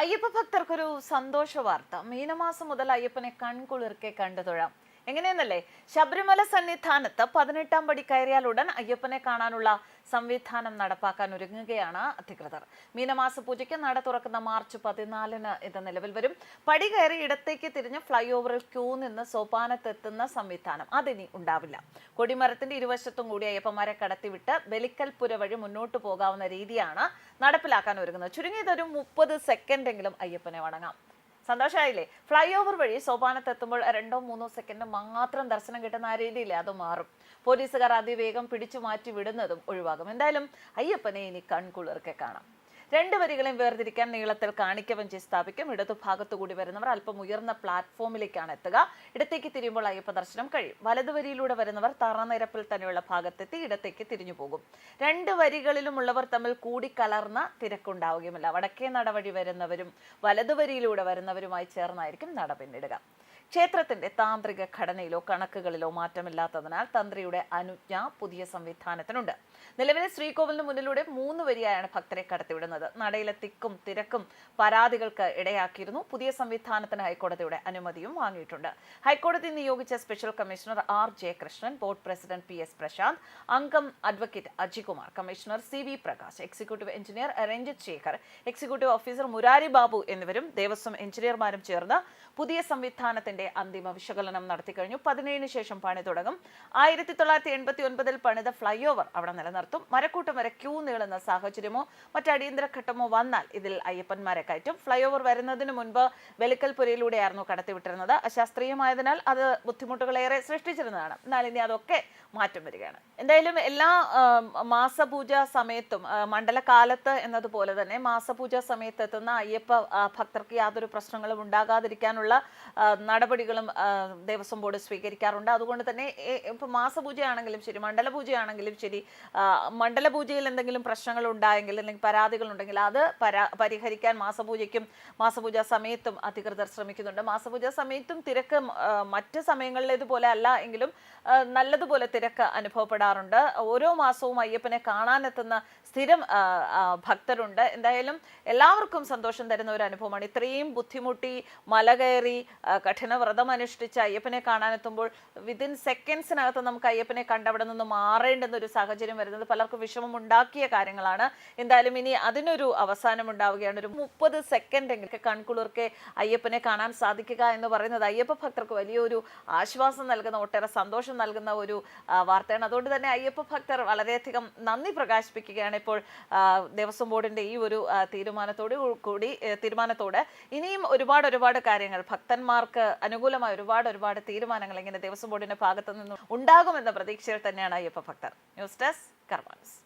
അയ്യപ്പ ഭക്തർക്കൊരു സന്തോഷ വാർത്ത മീനമാസം മുതൽ അയ്യപ്പനെ കൺകുളിർക്കെ കണ്ടു തൊഴാം. എങ്ങനെയെന്നല്ലേ? ശബരിമല സന്നിധാനത്ത് പതിനെട്ടാം പടി കയറിയാൽ ഉടൻ അയ്യപ്പനെ കാണാനുള്ള സംവിധാനം നടപ്പാക്കാൻ ഒരുങ്ങുകയാണ് അധികൃതർ. മീനമാസ പൂജയ്ക്ക് നട തുറക്കുന്ന മാർച്ച് പതിനാലിന് ഇത് നിലവിൽ വരും. പടി കയറി ഇടത്തേക്ക് തിരിഞ്ഞ് ഫ്ലൈ ഓവറിൽ ക്യൂ നിന്ന് സോപാനത്തെത്തുന്ന സംവിധാനം അതിനി ഉണ്ടാവില്ല. കൊടിമരത്തിന്റെ ഇരുവശത്തും കൂടി അയ്യപ്പന്മാരെ കടത്തിവിട്ട് ബലിക്കൽപുര വഴി മുന്നോട്ട് പോകാവുന്ന രീതിയാണ് നടപ്പിലാക്കാൻ ഒരുങ്ങുന്നത്. ചുരുങ്ങിയതൊരു മുപ്പത് സെക്കൻഡെങ്കിലും അയ്യപ്പനെ വണങ്ങാം. സന്തോഷമായില്ലേ ഫ്ലൈ ഓവർ വഴി സോപാനത്തെത്തുമ്പോൾ രണ്ടോ മൂന്നോ സെക്കൻഡ് മാത്രം ദർശനം കിട്ടുന്ന ആ രീതിയില്ലേ അത് മാറും. പോലീസുകാർ അതിവേഗം പിടിച്ചു മാറ്റി വിടുന്നതും ഒഴിവാകും. എന്തായാലും അയ്യപ്പനെ ഇനി കൺകുളിർക്കെ കാണാം. രണ്ട് വരികളെയും വേർതിരിക്കാൻ നീളത്തിൽ കാണിക്കവഞ്ചി സ്ഥാപിക്കും. ഇടതുഭാഗത്തു കൂടി വരുന്നവർ അല്പം ഉയർന്ന പ്ലാറ്റ്ഫോമിലേക്കാണ് എത്തുക. ഇടത്തേക്ക് തിരിയുമ്പോൾ അയ്യപ്പ ദർശനം കഴിയും. വലതുവരിയിലൂടെ വരുന്നവർ തറനിരപ്പിൽ തന്നെയുള്ള ഭാഗത്തെത്തി ഇടത്തേക്ക് തിരിഞ്ഞു പോകും. രണ്ട് വരികളിലുമുള്ളവർ തമ്മിൽ കൂടിക്കലർന്ന തിരക്കുണ്ടാവുകയുമില്ല. വടക്കേ നടവഴി വരുന്നവരും വലതുവരിയിലൂടെ വരുന്നവരുമായി ചേർന്നായിരിക്കും നട പിന്നിടുക ക്ഷേത്രത്തിന്റെ താന്ത്രിക ഘടനയിലോ കണക്കുകളിലോ മാറ്റമില്ലാത്തതിനാൽ തന്ത്രിയുടെ അനുജ്ഞ പുതിയ സംവിധാനത്തിനുണ്ട്. നിലവിലെ ശ്രീകോവിലിന് മുന്നിലൂടെ മൂന്ന് വരിയായാണ് ഭക്തരെ കടത്തിവിടുന്നത്. നടയിലെ തിക്കും തിരക്കും പരാതികൾക്ക് ഇടയാക്കിയിരുന്നു. പുതിയ സംവിധാനത്തിന് ഹൈക്കോടതിയുടെ അനുമതിയും വാങ്ങിയിട്ടുണ്ട്. ഹൈക്കോടതി നിയോഗിച്ച special commissioner R Jayakrishnan board president P S Prashanth അംഗം advocate Ajikumar commissioner C V Prakash executive engineer Ranjith Sekhar executive officer Murari Babu എന്നിവരും ദേവസ്വം എഞ്ചിനീയർമാരും ചേർന്ന് പുതിയ സംവിധാനത്തിന്റെ അന്തിമ വിശകലനം നടത്തി കഴിഞ്ഞു. പതിനേഴിന് ശേഷം പണി തുടങ്ങും. ആയിരത്തി തൊള്ളായിരത്തി എൺപത്തി ഒൻപതിൽ പണിത ഫ്ലൈ ഓവർ അവിടെ നിലനിർത്തും. മരക്കൂട്ടം വരെ ക്യൂ നീളുന്ന സാഹചര്യമോ മറ്റ് വന്നാൽ ഇതിൽ അയ്യപ്പന്മാരെ കയറ്റും. ഫ്ലൈ ഓവർ വരുന്നതിന് മുൻപ് വെലിക്കൽപുരയിലൂടെയായിരുന്നു കടത്തിവിട്ടിരുന്നത്. അശാസ്ത്രീയമായതിനാൽ അത് ബുദ്ധിമുട്ടുകളേറെ സൃഷ്ടിച്ചിരുന്നതാണ്. എന്നാൽ ഇനി അതൊക്കെ മാറ്റം വരികയാണ്. എന്തായാലും എല്ലാ മാസപൂജ സമയത്തും മണ്ഡലകാലത്ത് എന്നതുപോലെ തന്നെ മാസപൂജ സമയത്ത് എത്തുന്ന അയ്യപ്പ ഭക്തർക്ക് യാതൊരു പ്രശ്നങ്ങളും ഉണ്ടാകാതിരിക്കാനുള്ള ആ, നടപടികളും ദേവസ്വം ബോർഡ് സ്വീകരിക്കാറുണ്ട്. അതുകൊണ്ട് തന്നെ ഇപ്പോൾ ഇപ്പൊ മാസപൂജയാണെങ്കിലും ശരി മണ്ഡല പൂജയാണെങ്കിലും ശരി മണ്ഡല പൂജയിൽ എന്തെങ്കിലും പ്രശ്നങ്ങൾ ഉണ്ടായെങ്കിൽ അല്ലെങ്കിൽ പരാതികൾ ഉണ്ടെങ്കിൽ അത് പരാ പരിഹരിക്കാൻ മാസപൂജയ്ക്കും മാസപൂജാ സമയത്തും അധികൃതർ ശ്രമിക്കുന്നുണ്ട്. മാസപൂജാ സമയത്തും തിരക്ക് മറ്റ് സമയങ്ങളിലേതുപോലെ അല്ല എങ്കിലും നല്ലതുപോലെ തിരക്ക് അനുഭവപ്പെടാറുണ്ട്. ഓരോ മാസവും അയ്യപ്പനെ കാണാനെത്തുന്ന സ്ഥിരം ഭക്തരുണ്ട്. എന്തായാലും എല്ലാവർക്കും സന്തോഷം തരുന്ന ഒരു അനുഭവമാണ്. ഇത്രയും ബുദ്ധിമുട്ടി മല കയറി കഠിന വ്രതം അനുഷ്ഠിച്ച് അയ്യപ്പനെ കാണാനെത്തുമ്പോൾ വിതിൻ സെക്കൻഡ്സിനകത്ത് നമുക്ക് അയ്യപ്പനെ കണ്ട് അവിടെ നിന്ന് മാറേണ്ടുന്ന ഒരു സാഹചര്യം വരുന്നത് പലർക്കും വിഷമം ഉണ്ടാക്കിയ കാര്യങ്ങളാണ്. എന്തായാലും ഇനി അതിനൊരു അവസാനം ഉണ്ടാവുകയാണ് ഒരു മുപ്പത് സെക്കൻഡ് എങ്കിലും കൺകുളിർക്കെ അയ്യപ്പനെ കാണാൻ സാധിക്കുക എന്ന് പറയുന്നത് അയ്യപ്പ ഭക്തർക്ക് വലിയൊരു ആശ്വാസം നൽകുന്ന ഒട്ടേറെ സന്തോഷം നൽകുന്ന ഒരു വാർത്തയാണ്. അതുകൊണ്ട് തന്നെ അയ്യപ്പ ഭക്തർ വളരെയധികം നന്ദി പ്രകാശിപ്പിക്കുകയാണ് ഇപ്പോൾ ദേവസ്വം ബോർഡിന്റെ ഈ ഒരു തീരുമാനത്തോട് കൂടി തീരുമാനത്തോട്. ഇനിയും ഒരുപാട് ഒരുപാട് കാര്യങ്ങൾ ഭക്തന്മാർക്ക് അനുകൂലമായ ഒരുപാട് ഒരുപാട് തീരുമാനങ്ങൾ ഇങ്ങനെ ദേവസ്വം ബോർഡിന്റെ ഭാഗത്തു നിന്നും ഉണ്ടാകുമെന്ന പ്രതീക്ഷയിൽ തന്നെയാണ് അയ്യപ്പ ഭക്തർ. News desk Karmanas.